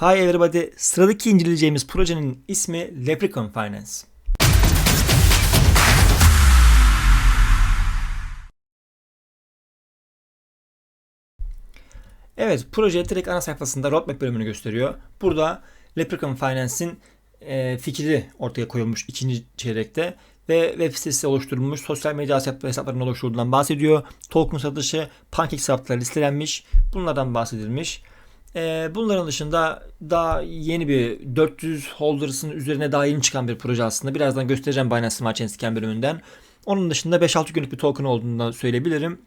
Hi everybody. Sıradaki inceleyeceğimiz projenin ismi Leprechaun Finance. Evet, proje direkt ana sayfasında roadmap bölümünü gösteriyor. Burada Leprechaun Finance'in e, fikri ortaya koyulmuş ikinci çeyrekte ve web sitesi oluşturulmuş, sosyal medya hesap- hesaplarının oluşturulduğundan bahsediyor. Token satışı, PancakeSwap'ta listelenmiş. Bunlardan bahsedilmiş. E, bunların dışında daha yeni bir 400 holders'ın üzerine daha yeni çıkan bir proje aslında. Birazdan göstereceğim Binance Smart Chain Scan bölümünden. Onun dışında 5-6 günlük bir token olduğunu söyleyebilirim.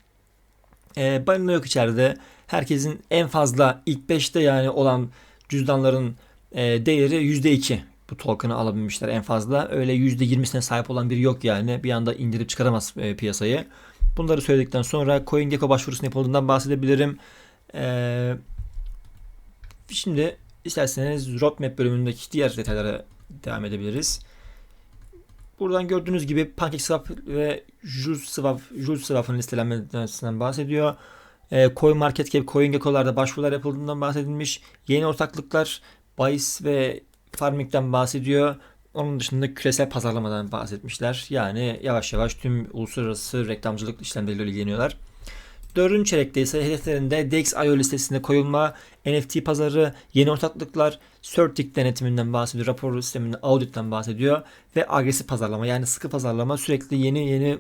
E, balina yok içeride. Herkesin en fazla ilk 5'te yani olan cüzdanların e, değeri %2. Bu token'ı alabilmişler en fazla. Öyle %20'sine sahip olan biri yok yani. Bir anda indirip çıkaramaz e, piyasayı. Bunları söyledikten sonra CoinGecko başvurusunun yapıldığından bahsedebilirim. E, şimdi isterseniz roadmap bölümündeki diğer detaylara devam edebiliriz. Buradan gördüğünüz gibi PancakeSwap ve JuleSwap, JuleSwap'ın listelenmesinden bahsediyor. E, CoinMarketCap, CoinGecko'larda başvurular yapıldığından bahsedilmiş. Yeni ortaklıklar, bahis ve farming'den bahsediyor. Onun dışında küresel pazarlamadan bahsetmişler. Yani yavaş yavaş tüm uluslararası reklamcılık işlemleriyle ilgileniyorlar. Dördüncü çeyrekte ise hedeflerinde DEX.io listesine koyulma, NFT pazarı, yeni ortaklıklar, Certic denetiminden bahsediyor, rapor sisteminden, auditten bahsediyor ve agresif pazarlama yani sıkı pazarlama sürekli yeni yeni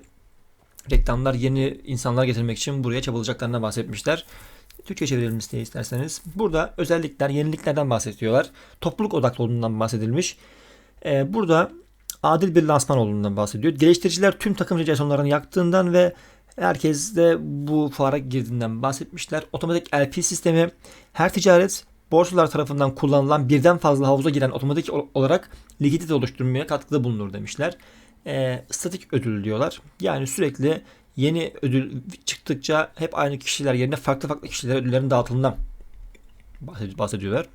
reklamlar, yeni insanlar getirmek için buraya çabalayacaklarından bahsetmişler. Türkçe çevirelim isteği isterseniz. Burada özellikler, yeniliklerden bahsediyorlar. Topluluk odaklı olduğundan bahsedilmiş. Ee, burada adil bir lansman olduğundan bahsediyor. Geliştiriciler tüm takım ricasyonlarını yaktığından ve herkes de bu fuara girdiğinden bahsetmişler. Otomatik LP sistemi her ticaret borsalar tarafından kullanılan birden fazla havuza giren otomatik ol- olarak likidite oluşturmaya katkıda bulunur demişler. Ee, statik ödül diyorlar. Yani sürekli yeni ödül çıktıkça hep aynı kişiler yerine farklı farklı kişilere ödüllerin dağıtılığından bahsed- bahsediyorlar.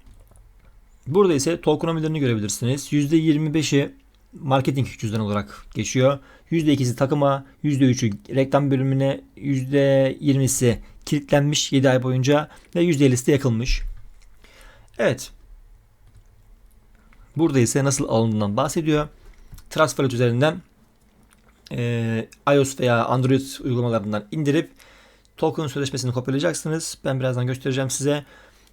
Burada ise tokenomilerini görebilirsiniz. %25'i marketing cüzdan olarak geçiyor. %2'si takıma, %3'ü reklam bölümüne, %20'si kilitlenmiş 7 ay boyunca ve %50'si de yakılmış. Evet. Burada ise nasıl alındığından bahsediyor. Wallet üzerinden e, iOS veya Android uygulamalarından indirip token sözleşmesini kopyalayacaksınız. Ben birazdan göstereceğim size.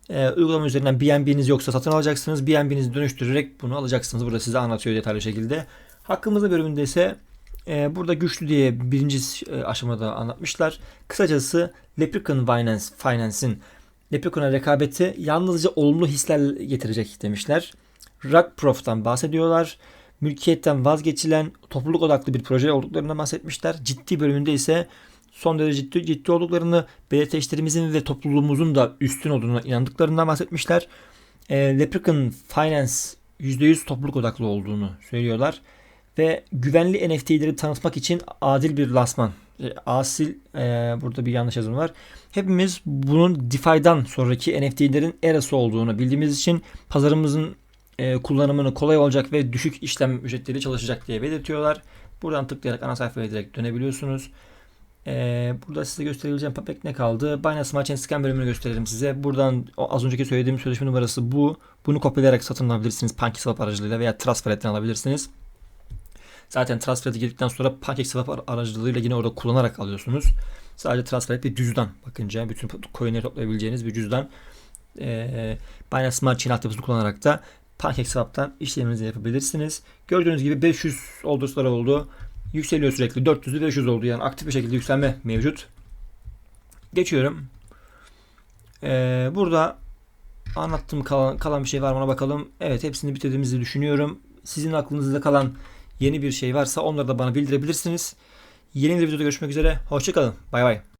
E, uygulama üzerinden BNB'niz yoksa satın alacaksınız. BNB'nizi dönüştürerek bunu alacaksınız. Burada size anlatıyor detaylı şekilde. Hakkımızda bölümünde ise e, burada güçlü diye birinci e, aşamada anlatmışlar. Kısacası Leprechaun Finance, Finance'in Leprechaun'a rekabeti yalnızca olumlu hisler getirecek demişler. Rockprof'tan bahsediyorlar. Mülkiyetten vazgeçilen topluluk odaklı bir proje olduklarından bahsetmişler. Ciddi bölümünde ise son derece ciddi, ciddi olduklarını, belirteçlerimizin ve topluluğumuzun da üstün olduğuna inandıklarından bahsetmişler. E, Leprechaun Finance %100 topluluk odaklı olduğunu söylüyorlar. Ve güvenli NFT'leri tanıtmak için adil bir lansman. E, asil e, burada bir yanlış yazım var. Hepimiz bunun DeFi'den sonraki NFT'lerin erası olduğunu bildiğimiz için pazarımızın e, kullanımını kolay olacak ve düşük işlem ücretleri çalışacak diye belirtiyorlar. Buradan tıklayarak ana sayfaya direkt dönebiliyorsunuz. E, burada size gösterebileceğim pek ne kaldı? Binance Smart Chain Scan bölümünü gösterelim size. Buradan az önceki söylediğim sözleşme numarası bu. Bunu kopyalayarak satın alabilirsiniz. PancakeSwap aracılığıyla veya Trust Wallet'ten alabilirsiniz. Zaten Wallet'e girdikten sonra PancakeSwap ar- aracılığıyla yine orada kullanarak alıyorsunuz. Sadece Wallet bir cüzdan bakınca bütün coinleri toplayabileceğiniz bir cüzdan. E, Binance Smart Chain altyapısını kullanarak da PancakeSwap'tan işleminizi yapabilirsiniz. Gördüğünüz gibi 500 oldusları oldu. Yükseliyor sürekli. 400'ü 500 oldu. Yani aktif bir şekilde yükselme mevcut. Geçiyorum. Ee, burada anlattığım kalan, kalan bir şey var mı bakalım. Evet hepsini bitirdiğimizi düşünüyorum. Sizin aklınızda kalan yeni bir şey varsa onları da bana bildirebilirsiniz. Yeni bir videoda görüşmek üzere. Hoşçakalın. Bay bay.